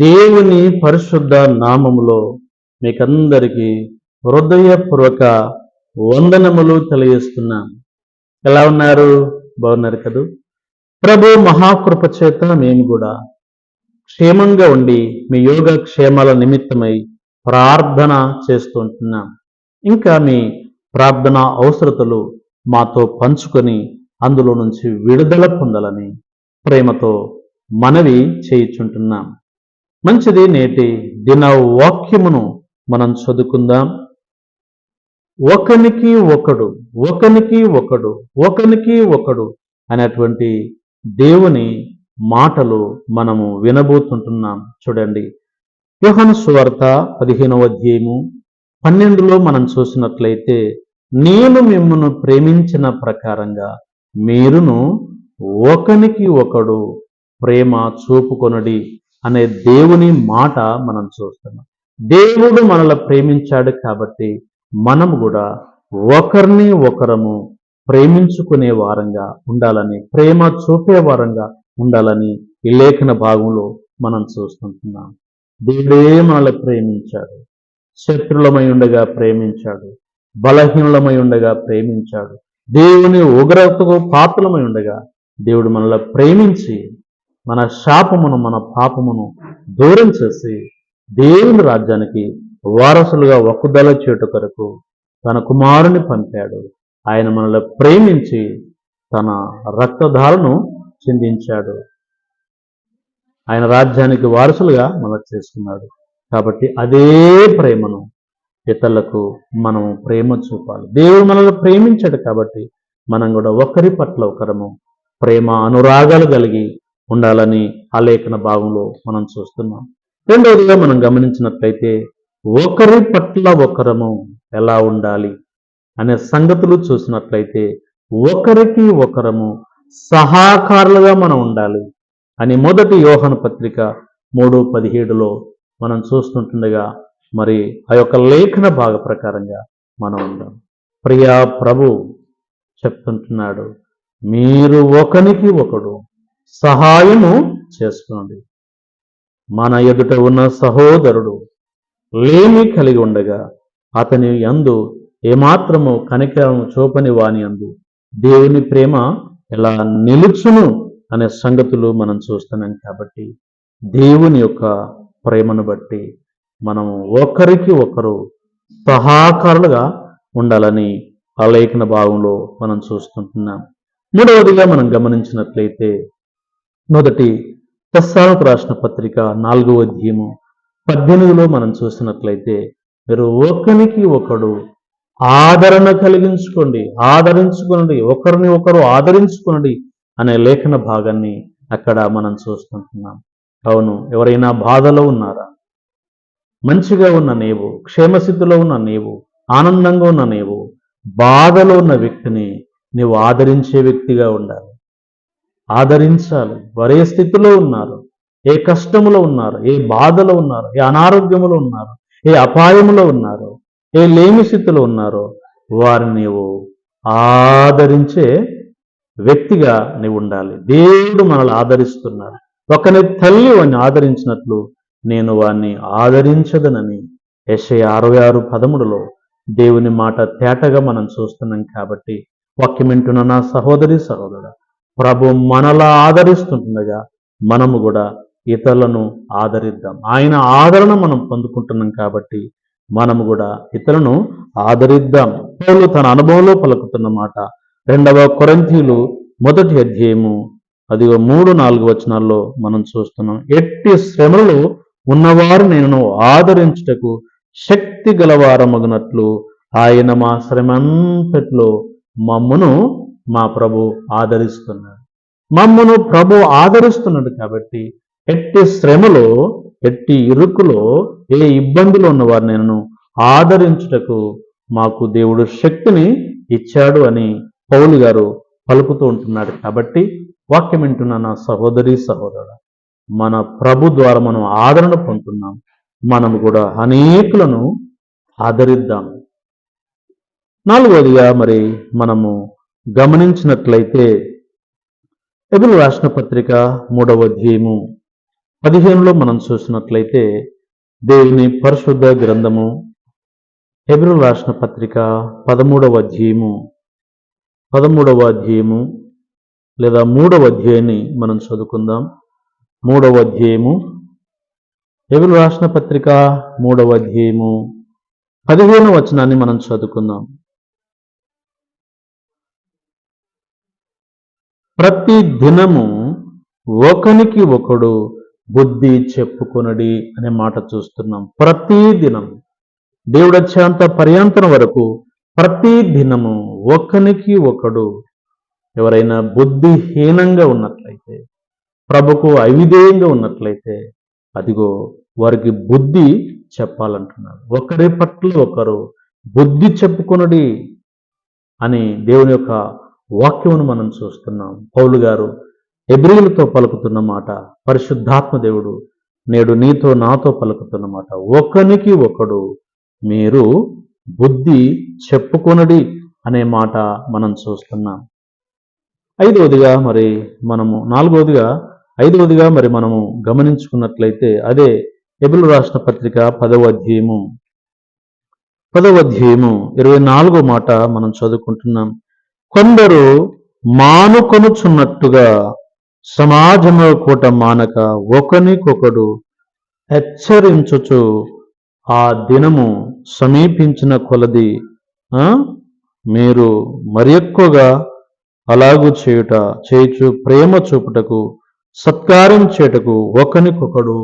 దేవుని పరిశుద్ధ నామములో మీకందరికీ హృదయపూర్వక వందనములు తెలియజేస్తున్నాను. ఎలా ఉన్నారు? బాగున్నారు కదూ? ప్రభు మహాకృప చేత మేము కూడా క్షేమంగా ఉండి మీ యోగ క్షేమాల నిమిత్తమై ప్రార్థన చేస్తుంటున్నాం ఇంకా మీ ప్రార్థన అవసరతలు మాతో పంచుకొని అందులో నుంచి విడుదల పొందాలని ప్రేమతో మనవి చేయించుంటున్నాం. మంచిది నేటి దిన వాక్యమును మనం చదువుకుందాం. ఒకనికి ఒకడు ఒకనికి ఒకడు ఒకనికి ఒకడు అనేటువంటి దేవుని మాటలు మనము వినబోతుంటున్నాం. చూడండి. యోహన సువార్త పదిహేనవ అధ్యాయము పన్నెండులో మనం చూసినట్లయితే నేను మిమ్మను ప్రేమించిన ప్రకారంగా మీరును ఒకనికి ఒకడు ప్రేమ చూపుకొనడి. అనే దేవుని మాట మనం చూస్తున్నాం. దేవుడు మనల్ని ప్రేమించాడు కాబట్టి మనం కూడా ఒకరిని ఒకరము ప్రేమించుకునే వారంగా ఉండాలని ప్రేమ చూపే వారంగా ఉండాలని ఈ లేఖన భాగంలో మనం చూస్తుంటున్నాం. దేవుడే మనల్ని ప్రేమించాడు. శత్రులమై ఉండగా ప్రేమించాడు. బలహీనులమై ఉండగా ప్రేమించాడు. దేవుని ఉగ్రతకు పాత్రలమై ఉండగా దేవుడు మనల్ని ప్రేమించి మన శాపమును మన పాపమును దూరం చేసి దేవుని రాజ్యానికి వారసులుగా ఒక్కదల చేటు కొరకు తన కుమారుని పంపాడు. ఆయన మనల్ని ప్రేమించి తన రక్తధారను చిందించాడు. ఆయన రాజ్యానికి వారసులుగా మనం చేసుకున్నాడు. కాబట్టి అదే ప్రేమను ఇతరులకు మనం ప్రేమ చూపాలి. దేవుడు మనల్ని ప్రేమించాడు కాబట్టి మనం కూడా ఒకరి పట్ల ఒకరము ప్రేమ అనురాగాలు కలిగి ఉండాలని ఆ లేఖన భాగంలో మనం చూస్తున్నాం. రెండవదిగా మనం గమనించినట్లయితే ఒకరి పట్ల ఒకరము ఎలా ఉండాలి అనే సంగతులు చూసినట్లయితే ఒకరికి ఒకరము సహాకారులుగా మనం ఉండాలి అని మొదటి యోహన పత్రిక మూడు పదిహేడులో మనం చూస్తుంటుండగా మరి ఆ యొక్క లేఖన భాగ ప్రకారంగా మనం ఉందాం ప్రియా ప్రభు చెప్తుంటున్నాడు మీరు ఒకనికి ఒకడు సహాయము చేసుకోండి మన ఎదుట ఉన్న సహోదరుడు లేమి కలిగి ఉండగా అతని యందు ఏమాత్రము కనికరము చూపని వాని అందు దేవుని ప్రేమ ఎలా నిలుచును అనే సంగతులు మనం చూస్తున్నాం కాబట్టి దేవుని యొక్క ప్రేమను బట్టి మనం ఒకరికి ఒకరు సహాకారులుగా ఉండాలని ఆ లేఖన భాగంలో మనం చూస్తుంటున్నాం. మూడవదిగా మనం గమనించినట్లయితే మొదటి ప్రస్తావకు రాసిన పత్రిక నాలుగవ అధ్యయము పద్దెనిమిదిలో మనం చూసినట్లయితే మీరు ఒకరికి ఒకడు ఆదరణ కలిగించుకోండి ఆదరించుకోండి ఒకరిని ఒకరు ఆదరించుకోండి అనే లేఖన భాగాన్ని అక్కడ మనం చూస్తుంటున్నాం. అవును ఎవరైనా బాధలో ఉన్నారా? మంచిగా ఉన్న నీవు క్షేమస్థితిలో ఉన్న నీవు ఆనందంగా ఉన్న నీవు బాధలో ఉన్న వ్యక్తిని నీవు ఆదరించే వ్యక్తిగా ఉండాలి. ఆదరించాలి. వారు ఏ స్థితిలో ఉన్నారు. ఏ కష్టములో ఉన్నారు. ఏ బాధలో ఉన్నారు. ఏ అనారోగ్యములో ఉన్నారు. ఏ అపాయములో ఉన్నారు. ఏ లేమి స్థితిలో ఉన్నారో వారిని నీవు ఆదరించే వ్యక్తిగా నీవు ఉండాలి. దేవుడు మనల్ని ఆదరిస్తున్నాడు. ఒకని తల్లి వాడిని ఆదరించినట్లు నేను వాణ్ణి ఆదరించదనని ఎస్ఐ అరవై ఆరు పదముడులో దేవుని మాట తేటగా మనం చూస్తున్నాం కాబట్టి వాక్యం వింటున్న నా సహోదరి సహోదరుడు ప్రభు మనలా ఆదరిస్తుంటుండగా మనము కూడా ఇతరులను ఆదరిద్దాం. ఆయన ఆదరణ మనం పొందుకుంటున్నాం కాబట్టి మనము కూడా ఇతరులను ఆదరిద్దాం. పౌలు తన అనుభవంలో పలుకుతున్న మాట రెండవ కొరంతీలు మొదటి అధ్యాయము అదిగో మూడు నాలుగు వచనాల్లో మనం చూస్తున్నాం. ఎట్టి శ్రమలు ఉన్నవారు నేను ఆదరించుటకు శక్తి గలవారమగినట్లు ఆయన మా శ్రమంతట్లో మమ్మను మా ప్రభు ఆదరిస్తున్నాడు. మమ్మను ప్రభు ఆదరిస్తున్నాడు కాబట్టి ఎట్టి శ్రమలో ఎట్టి ఇరుకులో ఏ ఇబ్బందులు ఉన్నవారు నేను ఆదరించుటకు మాకు దేవుడు శక్తిని ఇచ్చాడు అని పౌలు గారు పలుకుతూ ఉంటున్నాడు కాబట్టి వాక్యం వింటున్న నా సహోదరి సహోదరుడు మన ప్రభు ద్వారా మనం ఆదరణ పొందుతున్నాం. మనం కూడా అనేకులను ఆదరిద్దాం నాలుగవదిగా మరి మనము గమనించినట్లయితే ఎదురు రాసిన పత్రిక మూడవ అధ్యాయము పదిహేనులో మనం చూసినట్లయితే దేవుని పరిశుద్ధ గ్రంథము హెబ్రు రాసిన పత్రిక పదమూడవ అధ్యాయము పదమూడవ అధ్యాయము లేదా మూడవ అధ్యాయాన్ని మనం చదువుకుందాం. మూడవ అధ్యాయము హెబ్రు రాసిన పత్రిక మూడవ అధ్యాయము పదిహేను వచనాన్ని మనం చదువుకుందాం. ప్రతి దినము ఒకనికి ఒకడు బుద్ధి చెప్పుకొనడి అనే మాట చూస్తున్నాం. ప్రతి దినం దేవుడచ్చేంత పర్యంతరం వరకు ప్రతి దినము ఒకనికి ఒకడు ఎవరైనా బుద్ధిహీనంగా ఉన్నట్లయితే ప్రభుకు అవిధేయంగా ఉన్నట్లయితే అదిగో వారికి బుద్ధి చెప్పాలంటున్నారు ఒకరి పట్ల ఒకరు బుద్ధి చెప్పుకొనడి అని దేవుని యొక్క వాక్యమును మనం చూస్తున్నాం. పౌలు గారు ఎబ్రిలతో పలుకుతున్న మాట పరిశుద్ధాత్మ దేవుడు నేడు నీతో నాతో పలుకుతున్న మాట ఒకనికి ఒకడు మీరు బుద్ధి చెప్పుకొనడి అనే మాట మనం చూస్తున్నాం. ఐదవదిగా మరి మనము నాలుగవదిగా ఐదవదిగా మరి మనము గమనించుకున్నట్లయితే అదే ఎబులు రాసిన పత్రిక పదవ అధ్యాయము. పదవ అధ్యాయము ఇరవై నాలుగో మాట మనం చదువుకుంటున్నాం. కొందరు మానుకొనుచున్నట్టుగా సమాజంలో కూట మానక ఒకనికొకడు హెచ్చరించుచు ఆ దినము సమీపించిన కొలది మీరు మరి ఎక్కువగా అలాగు చేయుట చేయుచు ప్రేమ చూపుటకు సత్కారం చేయుటకు ఒకనికొకడు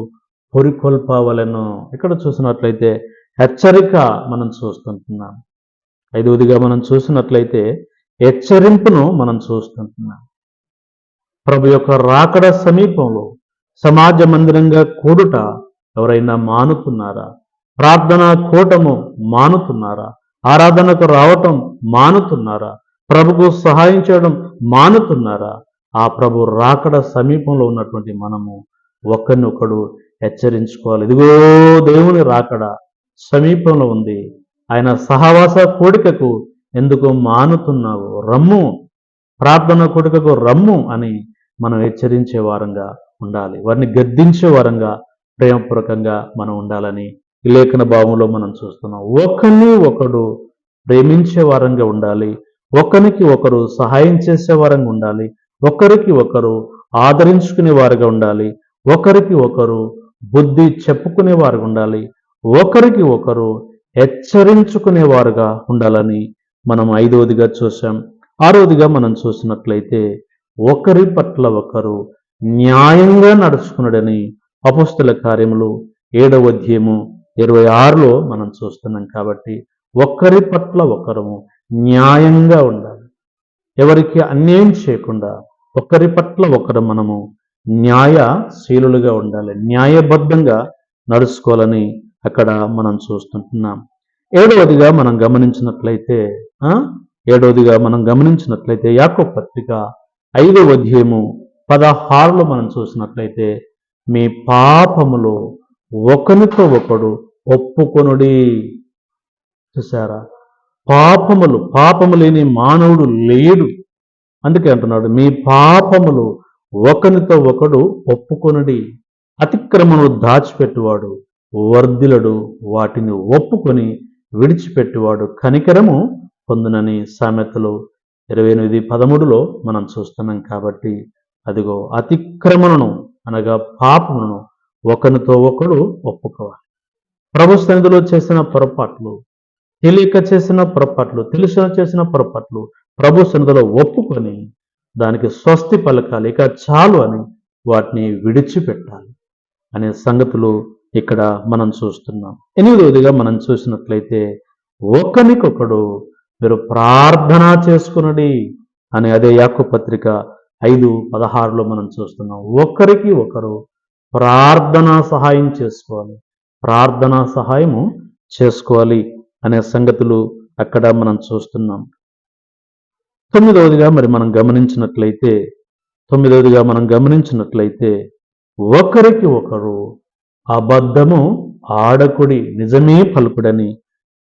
పొరికొల్పావలను. ఇక్కడ చూసినట్లయితే హెచ్చరిక మనం చూస్తుంటున్నాం. ఐదవదిగా మనం చూసినట్లయితే హెచ్చరింపును మనం చూస్తుంటున్నాం. ప్రభు యొక్క రాకడ సమీపంలో సమాజ మందిరంగా కూడుట ఎవరైనా మానుతున్నారా? ప్రార్థనా కూటము మానుతున్నారా? ఆరాధనకు రావటం మానుతున్నారా? ప్రభుకు సహాయం చేయడం మానుతున్నారా? ఆ ప్రభు రాకడ సమీపంలో ఉన్నటువంటి మనము ఒకరినొకడు హెచ్చరించుకోవాలి. ఇదిగో దేవుని రాకడ సమీపంలో ఉంది. ఆయన సహవాస కోడికకు ఎందుకు మానుతున్నావు? రమ్ము. ప్రార్థన కొడుకకు రమ్ము అని మనం హెచ్చరించే వారంగా ఉండాలి. వారిని గద్దించే వారంగా ప్రేమపూర్వకంగా మనం ఉండాలని ఈ లేఖన భావంలో మనం చూస్తున్నాం. ఒకరిని ఒకడు ప్రేమించే వారంగా ఉండాలి. ఒకరికి ఒకరు సహాయం చేసే వారంగా ఉండాలి. ఒకరికి ఒకరు ఆదరించుకునే వారుగా ఉండాలి. ఒకరికి ఒకరు బుద్ధి చెప్పుకునే వారుగా ఉండాలి. ఒకరికి ఒకరు హెచ్చరించుకునే వారుగా ఉండాలని మనం ఐదవదిగా చూసాం ఆరోదిగా మనం చూసినట్లయితే ఒకరి పట్ల ఒకరు న్యాయంగా నడుచుకున్నాడని అపుస్తుల కార్యములు ఏడవ అధ్యయము ఇరవై ఆరులో మనం చూస్తున్నాం కాబట్టి ఒకరి పట్ల ఒకరము న్యాయంగా ఉండాలి. ఎవరికి అన్యాయం చేయకుండా ఒకరి పట్ల ఒకరు మనము న్యాయశీలులుగా ఉండాలి. న్యాయబద్ధంగా నడుచుకోవాలని అక్కడ మనం చూస్తుంటున్నాం. ఏడవదిగా మనం గమనించినట్లయితే ఏడవదిగా మనం గమనించినట్లయితే యాకో పత్రిక ఐదవ అధ్యాయము పదహారులో మనం చూసినట్లయితే మీ పాపములో ఒకనితో ఒకడు ఒప్పుకొనుడి. చూసారా పాపములు పాపము లేని మానవుడు లేడు. అందుకే అంటున్నాడు మీ పాపములు ఒకనితో ఒకడు ఒప్పుకొనుడి. అతిక్రమను దాచిపెట్టువాడు వర్ధిలడు వాటిని ఒప్పుకొని విడిచిపెట్టువాడు కనికరము పొందునని సామెతలు ఇరవై ఎనిమిది పదమూడులో మనం చూస్తున్నాం కాబట్టి అదిగో అతిక్రమణను అనగా పాపమును ఒకరితో ఒకడు ఒప్పుకోవాలి. ప్రభు సన్నిధిలో చేసిన పొరపాట్లు తెలియక చేసిన పొరపాట్లు తెలిసిన చేసిన పొరపాట్లు ప్రభు సన్నిధిలో ఒప్పుకొని దానికి స్వస్తి పలకాలి ఇక చాలు అని వాటిని విడిచిపెట్టాలి అనే సంగతులు ఇక్కడ మనం చూస్తున్నాం. ఎనిమిదవదిగా మనం చూసినట్లయితే ఒకరికొకడు మీరు ప్రార్థన చేసుకునడి అని అదే యాక్కు పత్రిక ఐదు పదహారులో మనం చూస్తున్నాం. ఒకరికి ఒకరు ప్రార్థన సహాయం చేసుకోవాలి. ప్రార్థన సహాయము చేసుకోవాలి అనే సంగతులు అక్కడ మనం చూస్తున్నాం. తొమ్మిదవదిగా మరి మనం గమనించినట్లయితే తొమ్మిదవదిగా మనం గమనించినట్లయితే ఒకరికి ఒకరు అబద్ధము ఆడకుడి నిజమే పలుకుడని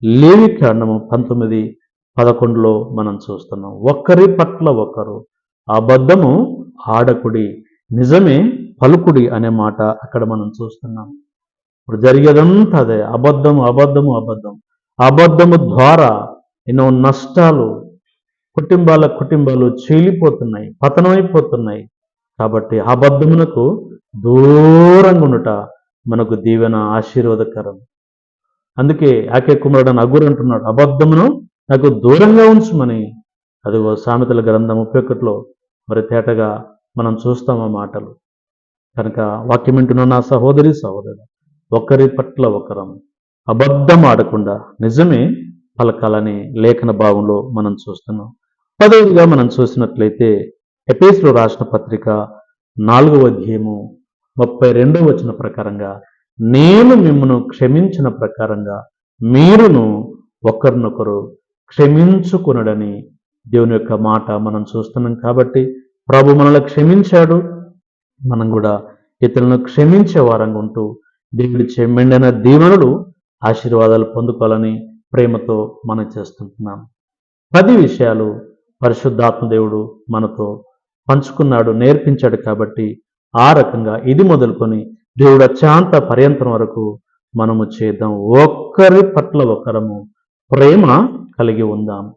లేవి కాండము పంతొమ్మిది పదకొండులో మనం చూస్తున్నాం. ఒకరి పట్ల ఒకరు అబద్ధము ఆడకుడి నిజమే పలుకుడి అనే మాట అక్కడ మనం చూస్తున్నాం. ఇప్పుడు జరిగేదంతా అదే. అబద్ధము అబద్ధము అబద్ధం. అబద్ధము ద్వారా ఎన్నో నష్టాలు కుటుంబాల కుటుంబాలు చీలిపోతున్నాయి పతనమైపోతున్నాయి. కాబట్టి అబద్ధమునకు దూరంగా ఉండుట మనకు దీవెన ఆశీర్వాదకరం. అందుకే ఆకే కుమారుడు అని అగురు అంటున్నాడు అబద్ధమును నాకు దూరంగా ఉంచుమని. అదిగో సామెతల గ్రంథం ముప్పై ఒకటిలో మరి తేటగా మనం చూస్తాం ఆ మాటలు. కనుక వాక్యం వింటున్న నా సహోదరి సహోదరు ఒకరి పట్ల ఒకరం. అబద్ధం ఆడకుండా నిజమే పలకాలని లేఖన భావంలో మనం చూస్తున్నాం. పదవిగా మనం చూసినట్లయితే ఎపేసులో రాసిన పత్రిక నాలుగవ అధ్యాయము ముప్పై రెండో వచ్చిన ప్రకారంగా నేను మిమ్మను క్షమించిన ప్రకారంగా మీరును ఒకరినొకరు క్షమించుకునడని దేవుని యొక్క మాట మనం చూస్తున్నాం కాబట్టి ప్రభు మనల్ని క్షమించాడు. మనం కూడా ఇతరులను క్షమించే వారంగా ఉంటూ దేవుడి మెండైన దీవెనలు ఆశీర్వాదాలు పొందుకోవాలని ప్రేమతో మనం చేస్తుంటున్నాం. పది విషయాలు పరిశుద్ధాత్మ దేవుడు మనతో పంచుకున్నాడు నేర్పించాడు కాబట్టి ఆ రకంగా ఇది మొదలుకొని దేవుడు అత్యంత పర్యంతం వరకు మనము చేద్దాం. ఒక్కరి పట్ల ఒకరము ప్రేమ కలిగి ఉందాం.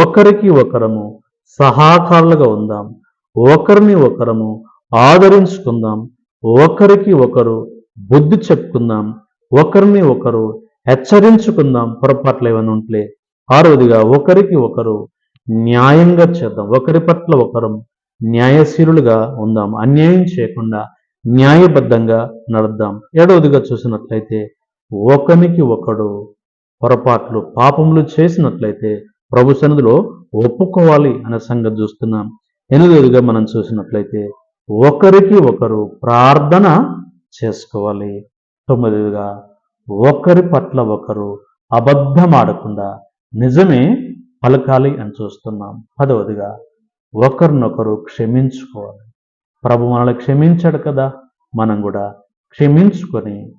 ఒకరికి ఒకరము సహాకారులుగా ఉందాం. ఒకరిని ఒకరము ఆదరించుకుందాం. ఒకరికి ఒకరు బుద్ధి చెప్పుకుందాం. ఒకరిని ఒకరు హెచ్చరించుకుందాం. పొరపాట్లు ఏమైనా ఉంటే ఆరోదిగా ఒకరికి ఒకరు న్యాయంగా చేద్దాం. ఒకరి పట్ల ఒకరం న్యాయశీరులుగా ఉందాం. అన్యాయం చేయకుండా న్యాయబద్ధంగా నడుద్దాం. ఏడవదిగా చూసినట్లయితే ఒకనికి ఒకడు పొరపాట్లు పాపములు చేసినట్లయితే ప్రభు సన్నిధిలో ఒప్పుకోవాలి అనే సంగతి చూస్తున్నాం. ఎనిమిదవదిగా మనం చూసినట్లయితే ఒకరికి ఒకరు ప్రార్థన చేసుకోవాలి. తొమ్మిదిగా ఒకరి పట్ల ఒకరు అబద్ధం ఆడకుండా నిజమే పలకాలి అని చూస్తున్నాం. పదవదిగా ఒకరినొకరు క్షమించుకోవాలి. ప్రభు మనల్ని క్షమించాడు కదా? మనం కూడా క్షమించుకొని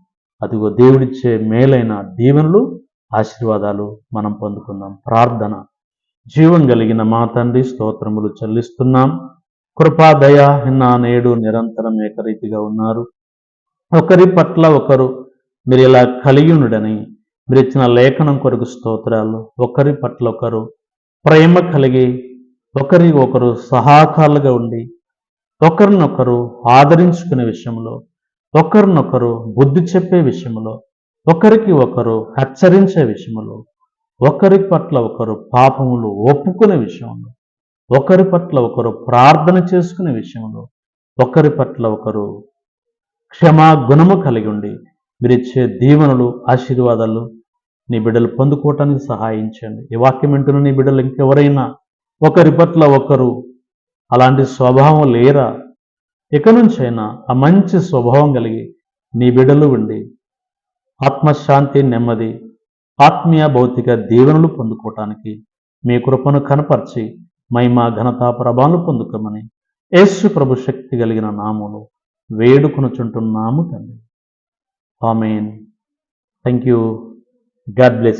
అదిగో దేవుడిచ్చే మేలైన దీవెనలు ఆశీర్వాదాలు మనం పొందుకుందాం. ప్రార్థన. జీవం కలిగిన మా తండ్రి స్తోత్రములు చెల్లిస్తున్నాం. కృపాదయ నా నేడు నిరంతరం ఏకరీతిగా ఉన్నారు. ఒకరి పట్ల ఒకరు మీరు ఇలా కలిగి ఉండడని మీరు ఇచ్చిన లేఖనం కొరకు స్తోత్రాలు. ఒకరి పట్ల ఒకరు ప్రేమ కలిగి ఒకరి ఒకరు సహాకాలుగా ఉండి ఒకరినొకరు ఆదరించుకునే విషయంలో ఒకరినొకరు బుద్ధి చెప్పే విషయంలో ఒకరికి ఒకరు హెచ్చరించే విషయంలో ఒకరి పట్ల ఒకరు పాపములు ఒప్పుకునే విషయంలో ఒకరి పట్ల ఒకరు ప్రార్థన చేసుకునే విషయంలో ఒకరి పట్ల ఒకరు క్షమా గుణము కలిగి ఉండి మీరు ఇచ్చే దీవెనలు ఆశీర్వాదాలు నీ బిడ్డలు పొందుకోవటానికి సహాయించండి ఈ వాక్యం వింటున్న నీ బిడ్డలు ఇంకెవరైనా ఒకరి పట్ల ఒకరు అలాంటి స్వభావం లేరా? ఇక నుంచైనా ఆ మంచి స్వభావం కలిగి నీ బిడ్డలు ఉండి ఆత్మశాంతి నెమ్మది ఆత్మీయ భౌతిక దీవెనలు పొందుకోవటానికి మీ కృపను కనపరిచి మహిమ ఘనత ప్రభాలు పొందుకోమని యేసు ప్రభు శక్తి కలిగిన నాములు వేడుకొనుచుంటున్నాము తండ్రి. Amen. Thank you God bless